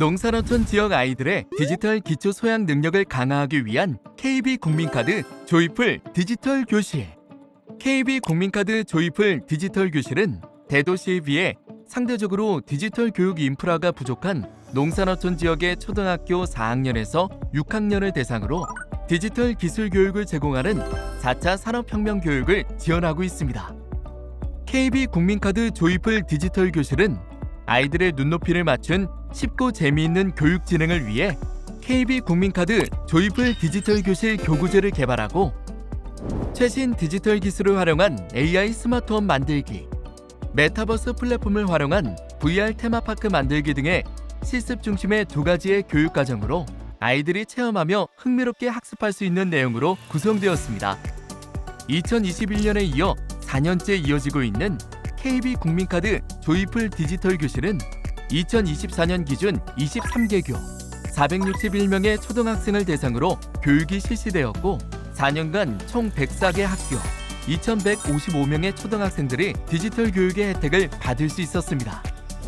농산어촌 지역 아이들의 디지털 기초 소양 능력을 강화하기 위한 KB 국민카드 조이풀 디지털 교실. KB 국민카드 조이풀 디지털 교실은 대도시에 비해 상대적으로 디지털 교육 인프라가 부족한 농산어촌 지역의 초등학교 4학년에서 6학년을 대상으로 디지털 기술 교육을 제공하는 4차 산업혁명 교육을 지원하고 있습니다. KB 국민카드 조이풀 디지털 교실은 아이들의 눈높이를 맞춘 쉽고 재미있는 교육 진행을 위해 KB 국민카드 조이풀 디지털 교실 교구제를 개발하고 최신 디지털 기술을 활용한 AI 스마트홈 만들기, 메타버스 플랫폼을 활용한 VR 테마파크 만들기 등의 실습 중심의 두 가지의 교육 과정으로 아이들이 체험하며 흥미롭게 학습할 수 있는 내용으로 구성되었습니다. 2021년에 이어 4년째 이어지고 있는 KB 국민카드 조이풀 디지털 교실은 2024년 기준 23개교 461명의 초등학생을 대상으로 교육이 실시되었고 4년간 총 104개 학교 2,155명의 초등학생들이 디지털 교육의 혜택을 받을 수 있었습니다.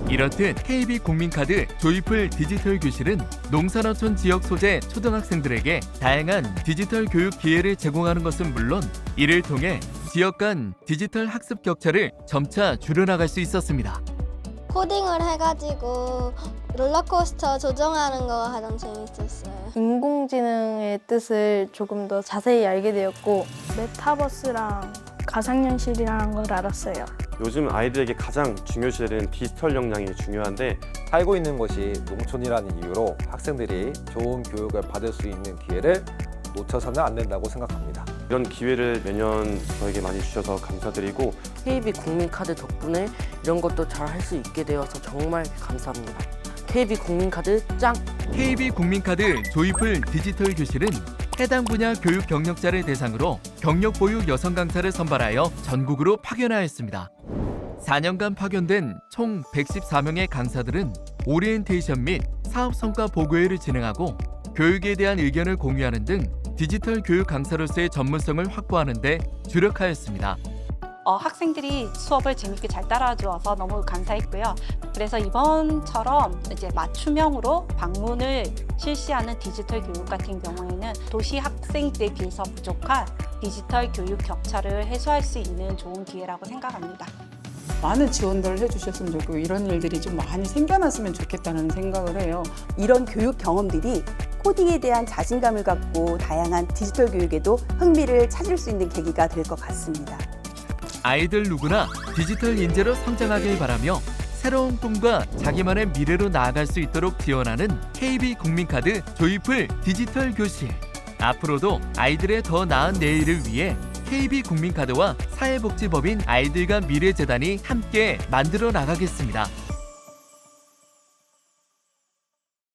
이렇듯 KB 국민카드 조이풀 디지털 교실은 농산어촌 지역 소재 초등학생들에게 다양한 디지털 교육 기회를 제공하는 것은 물론 이를 통해 지역 간 디지털 학습 격차를 점차 줄여나갈 수 있었습니다. 코딩을 해가지고 롤러코스터 조정하는 거 가장 재밌었어요. 인공지능의 뜻을 조금 더 자세히 알게 되었고 메타버스랑 가상현실이라는 걸 알았어요. 요즘 아이들에게 가장 중요시되는 디지털 역량이 중요한데 살고 있는 곳이 농촌이라는 이유로 학생들이 좋은 교육을 받을 수 있는 기회를 놓쳐서는 안 된다고 생각합니다. 이런 기회를 매년 저에게 많이 주셔서 감사드리고 KB 국민카드 덕분에 이런 것도 잘 할 수 있게 되어서 정말 감사합니다. KB 국민카드 짱! KB 국민카드 조이풀 디지털 교실은 해당 분야 교육 경력자를 대상으로 경력 보유 여성 강사를 선발하여 전국으로 파견하였습니다. 4년간 파견된 총 114명의 강사들은 오리엔테이션 및 사업 성과 보고회를 진행하고 교육에 대한 의견을 공유하는 등 디지털 교육 강사로서의 전문성을 확보하는 데 주력하였습니다. 어, 학생들이 수업을 재밌게 잘 따라주어서 너무 감사했고요. 그래서 이번처럼 이제 맞춤형으로 방문을 실시하는 디지털 교육 같은 경우에는 도시 학생들에 비해서 부족한 디지털 교육 격차를 해소할 수 있는 좋은 기회라고 생각합니다. 많은 지원들을 해주셨으면 좋고 이런 일들이 좀 많이 생겨났으면 좋겠다는 생각을 해요. 이런 교육 경험들이 코딩에 대한 자신감을 갖고 다양한 디지털 교육에도 흥미를 찾을 수 있는 계기가 될 것 같습니다. 아이들 누구나 디지털 인재로 성장하길 바라며 새로운 꿈과 자기만의 미래로 나아갈 수 있도록 지원하는 KB 국민카드 조이풀 디지털 교실. 앞으로도 아이들의 더 나은 내일을 위해 KB 국민카드와 사회복지법인 아이들과 미래재단이 함께 만들어 나가겠습니다.